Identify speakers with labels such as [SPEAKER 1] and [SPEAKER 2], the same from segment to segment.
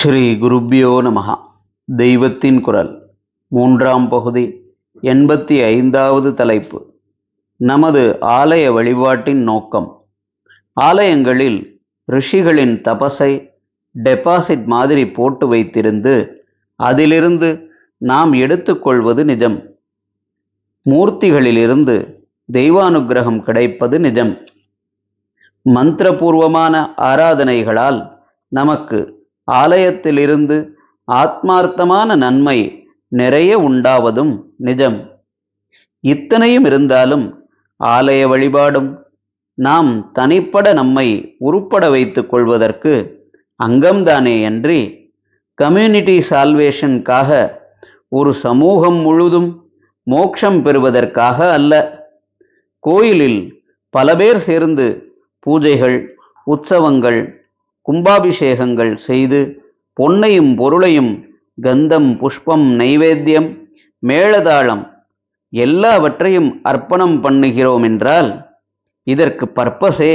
[SPEAKER 1] ஸ்ரீ குருப்பியோ நமகா தெய்வத்தின் குரல் மூன்றாம் பகுதி எண்பத்தி ஐந்தாவது தலைப்பு. நமது ஆலய வழிபாட்டின் நோக்கம். ஆலயங்களில் ரிஷிகளின் தபஸை டெபாசிட் மாதிரி போட்டு வைத்திருந்து அதிலிருந்து நாம் எடுத்துக்கொள்வது நிஜம். மூர்த்திகளிலிருந்து தெய்வானுக்கிரகம் கிடைப்பது நிஜம். மந்திரபூர்வமான ஆராதனைகளால் நமக்கு ஆலயத்திலிருந்து ஆத்மார்த்தமான நன்மை நிறைய உண்டாவதும் நிஜம். இத்தனையும் இருந்தாலும் ஆலய வழிபாடும் நாம் தனிப்பட நம்மை உருப்பட வைத்துக் கொள்வதற்கு அங்கம்தானே அன்றி கம்யூனிட்டி சால்வேஷனுக்காக ஒரு சமூகம் முழுதும் மோட்சம் பெறுவதற்காக அல்ல. கோயிலில் பல பேர் சேர்ந்து பூஜைகள் உற்சவங்கள் கும்பாபிஷேகங்கள் செய்து பொன்னையும் பொருளையும் கந்தம் புஷ்பம் நைவேத்தியம் மேளதாளம் எல்லாவற்றையும் அர்ப்பணம் பண்ணுகிறோம் என்றால் இதற்கு பர்பஸே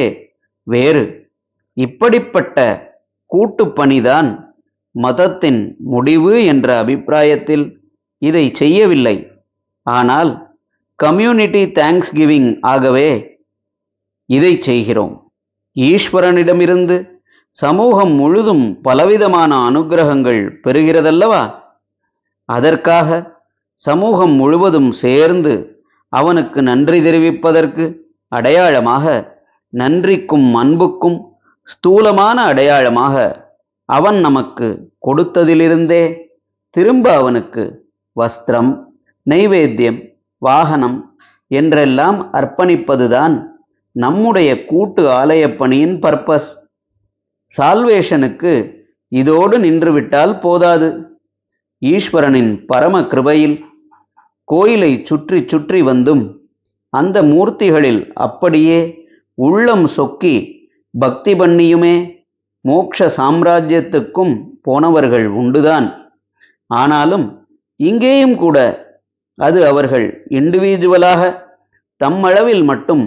[SPEAKER 1] வேறு. இப்படிப்பட்ட கூட்டுப்பணிதான் மதத்தின் முடிவு என்ற அபிப்பிராயத்தில் இதை செய்யவில்லை. ஆனால் கம்யூனிட்டி தேங்க்ஸ் கிவிங் ஆகவே இதை செய்கிறோம். ஈஸ்வரனிடமிருந்து சமூகம் முழுதும் பலவிதமான அனுக்கிரகங்கள் பெறுகிறதல்லவா? அதற்காக சமூகம் முழுவதும் சேர்ந்து அவனுக்கு நன்றி தெரிவிப்பதற்கு அடையாளமாக நன்றிக்கும் அன்புக்கும் ஸ்தூலமான அடையாளமாக அவன் நமக்கு கொடுத்ததிலிருந்தே திரும்ப அவனுக்கு வஸ்திரம் நைவேத்தியம் வாகனம் என்றெல்லாம் அர்ப்பணிப்பதுதான் நம்முடைய கூட்டு ஆலயப்பணியின் பர்பஸ். சால்வேஷனுக்கு இதோடு நின்றுவிட்டால் போதாது. ஈஸ்வரனின் பரம கிருபையில் கோயிலை சுற்றி சுற்றி வந்தும் அந்த மூர்த்திகளில் அப்படியே உள்ளம் சொக்கி பக்தி பண்ணியுமே மோக்ஷ சாம்ராஜ்யத்துக்கும் போனவர்கள் உண்டுதான். ஆனாலும் இங்கேயும் கூட அது அவர்கள் இண்டிவிஜுவலாக தம்மளவில் மட்டும்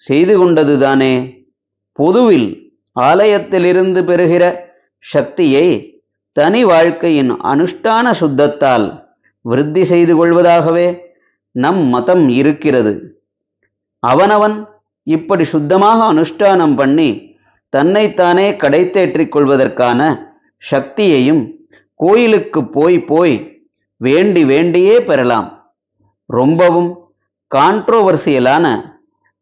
[SPEAKER 1] செய்து கொண்டதுதானே? பொதுவில் ஆலயத்திலிருந்து பெறுகிற சக்தியை தனி வாழ்க்கையின் அனுஷ்டான சுத்தத்தால் விருத்தி செய்து கொள்வதாகவே நம் மதம் இருக்கிறது. அவனவன் இப்படி சுத்தமாக அனுஷ்டானம் பண்ணி தன்னைத்தானே கடைத்தேற்றிக் கொள்வதற்கான சக்தியையும் கோயிலுக்கு போய் போய் வேண்டி வேண்டியே பெறலாம். ரொம்பவும் கான்ட்ரோவர்சியலான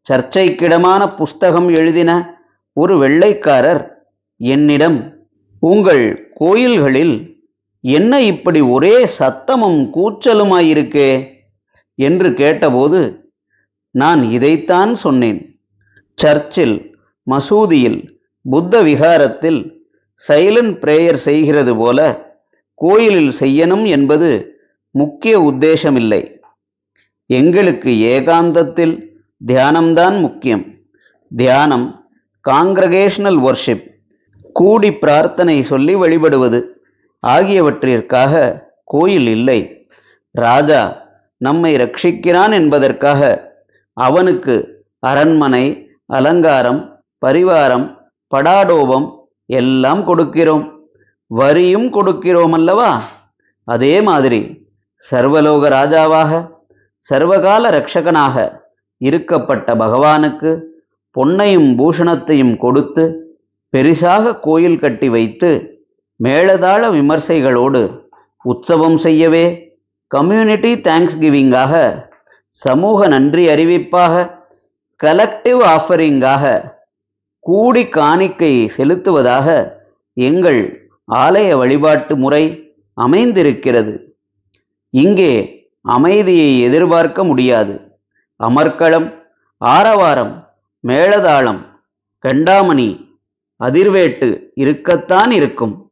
[SPEAKER 1] சர்ச்சைக்கிடமான புஸ்தகம் எழுதின ஒரு வெள்ளைக்காரர் என்னிடம் உங்கள் கோயில்களில் என்ன இப்படி ஒரே சத்தமும் கூச்சலுமாயிருக்கே? என்று கேட்டபோது நான் இதைத்தான் சொன்னேன். சர்ச்சில் மசூதியில் புத்த விகாரத்தில் சைலண்ட் பிரேயர் செய்கிறது போல கோயிலில் செய்யணும் என்பது முக்கிய உத்தேசமில்லை. எங்களுக்கு ஏகாந்தத்தில் தியானம்தான் முக்கியம். தியானம் காங்கிரகேஷனல் ஒர்ஷிப் கூடி பிரார்த்தனை சொல்லி வழிபடுவது ஆகியவற்றிற்காக கோயில் இல்லை. ராஜா நம்மை ரட்சிக்கிறான் என்பதற்காக அவனுக்கு அரண்மனை அலங்காரம் பரிவாரம் படாடோபம் எல்லாம் கொடுக்கிறோம். வரியும் கொடுக்கிறோம் அல்லவா? அதே மாதிரி சர்வலோக ராஜாவாக சர்வகால ரட்சகனாக இருக்கப்பட்ட பகவானுக்கு பொன்னையும் பூஷணத்தையும் கொடுத்து பெரிசாக கோயில் கட்டி வைத்து மேளதாள விமர்சைகளோடு உற்சவம் செய்யவே கம்யூனிட்டி தேங்க்ஸ் கிவிங்காக சமூக நன்றி அறிவிப்பாக கலெக்டிவ் ஆஃபரிங்காக கூடி காணிக்கை செலுத்துவதாக எங்கள் ஆலய வழிபாட்டு முறை அமைந்திருக்கிறது. இங்கே அமைதியை எதிர்பார்க்க முடியாது. அமர்க்களம் ஆரவாரம் மேளதாளம் கண்டாமணி அதிர்வேட்டு இருக்கத்தான் இருக்கும்.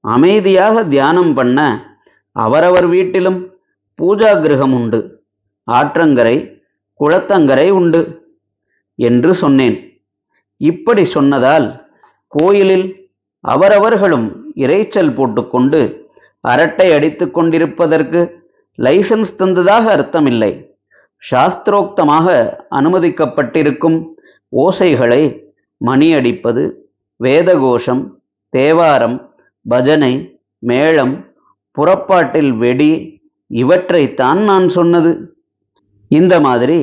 [SPEAKER 1] அமைதியாக தியானம் பண்ண அவரவர் வீட்டிலும் பூஜா கிரகம் உண்டு. ஆற்றங்கரை குளத்தங்கரை உண்டு என்று சொன்னேன். இப்படி சொன்னதால் கோயிலில் அவரவர்களும் இரைச்சல் போட்டுக்கொண்டு அரட்டை அடித்து கொண்டிருப்பதற்கு லைசன்ஸ் தந்ததாக அர்த்தமில்லை. சாஸ்திரோக்தமாக அனுமதிக்கப்பட்டிருக்கும் ஓசைகளை மணியடிப்பது வேதகோஷம் தேவாரம் பஜனை மேளம் புறப்பாட்டில் வெடி இவற்றைத்தான் நான் சொன்னது. இந்த மாதிரி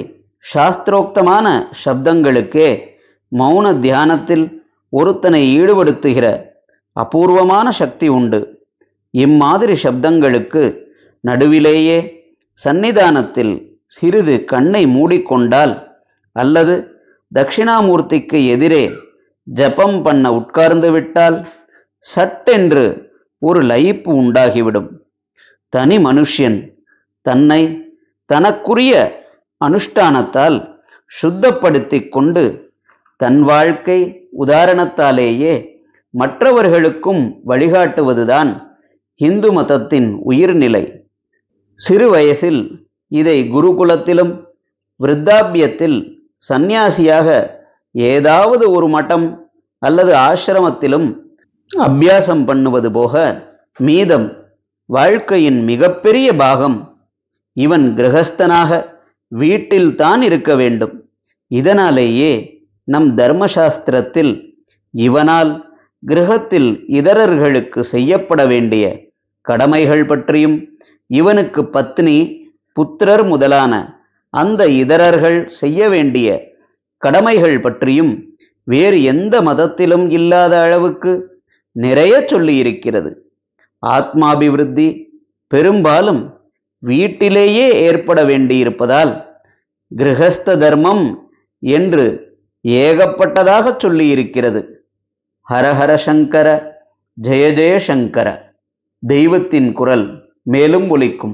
[SPEAKER 1] சாஸ்திரோக்தமான சப்தங்களுக்கே மௌன தியானத்தில் ஒருத்தனை ஈடுபடுத்துகிற அபூர்வமான சக்தி உண்டு. இம்மாதிரி சப்தங்களுக்கு நடுவிலேயே சந்நிதானத்தில் சிறிது கண்ணை மூடிக்கொண்டால் அல்லது தட்சிணாமூர்த்திக்கு எதிரே ஜபம் பண்ண உட்கார்ந்து விட்டால் சட்டென்று ஒரு லயிப்பு உண்டாகிவிடும். தனி மனுஷ்யன் தன்னை தனக்குரிய அனுஷ்டானத்தால் சுத்தப்படுத்தி கொண்டு தன் வாழ்க்கை உதாரணத்தாலேயே மற்றவர்களுக்கும் வழிகாட்டுவதுதான் இந்து மதத்தின் உயிர்நிலை. சிறு வயசில் இதை குருகுலத்திலும் விருத்தாபியத்தில் சந்நியாசியாக ஏதாவது ஒரு மட்டம் அல்லது ஆசிரமத்திலும் அபியாசம் பண்ணுவது போக மீதம் வாழ்க்கையின் மிகப்பெரிய பாகம் இவன் கிரகஸ்தனாக வீட்டில் தான் இருக்க வேண்டும். இதனாலேயே நம் தர்மசாஸ்திரத்தில் இவனால் கிரகத்தில் இதரர்களுக்கு செய்யப்பட வேண்டிய கடமைகள் பற்றியும் இவனுக்கு பத்னி புத்திரர் முதலான அந்த இதரர்கள் செய்ய வேண்டிய கடமைகள் பற்றியும் வேறு எந்த மதத்திலும் இல்லாத அளவுக்கு நிறைய சொல்லியிருக்கிறது. ஆத்மாபிவிருத்தி பெரும்பாலும் வீட்டிலேயே ஏற்பட வேண்டியிருப்பதால் கிரகஸ்த தர்மம் என்று ஏகப்பட்டதாக சொல்லியிருக்கிறது. ஹரஹர சங்கர ஜெய ஜெய சங்கர தெய்வத்தின் குரல் மேலும் ஒலிக்கும்.